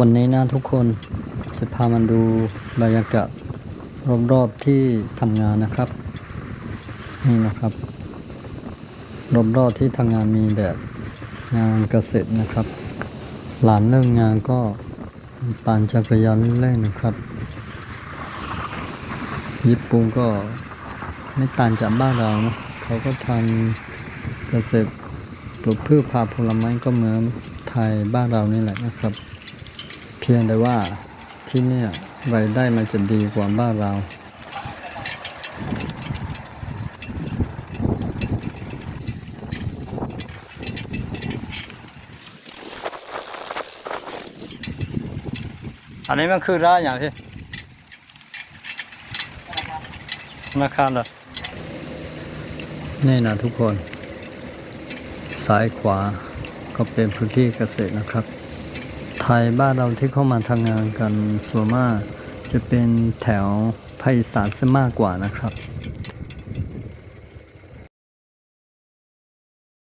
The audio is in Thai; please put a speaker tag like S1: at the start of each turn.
S1: วันนี้นะทุกคนจะพามาดูบรรยากาศรอบๆที่ทำงานนะครับนี่นะครับรอบๆที่ทำงานมีแบบงานเกษตรนะครับ หลานเลิกงานก็ปั่นจักรยานเล่นนะครับ ญี่ปุ่นก็ไม่ต่างจากบ้านเรานะเขาก็ทำเกษตรปลูกพืชผักผลไม้ก็เหมือนไทยบ้านเรานี่แหละนะครับ พียงแต่ว่าที่เนี่ยรายได้มันจะดีกว่าบ้านเรา อันนี้มันคือร้านอย่างที่ธนาคารเหรอนี่นะทุกคน ซ้ายขวาก็เป็นพื้นที่เกษตรนะครับ ไทยบ้านเราที่เข้ามาทำงานกันส่วนมากจะเป็นแถวภาคอีสานซะมากกว่านะครับ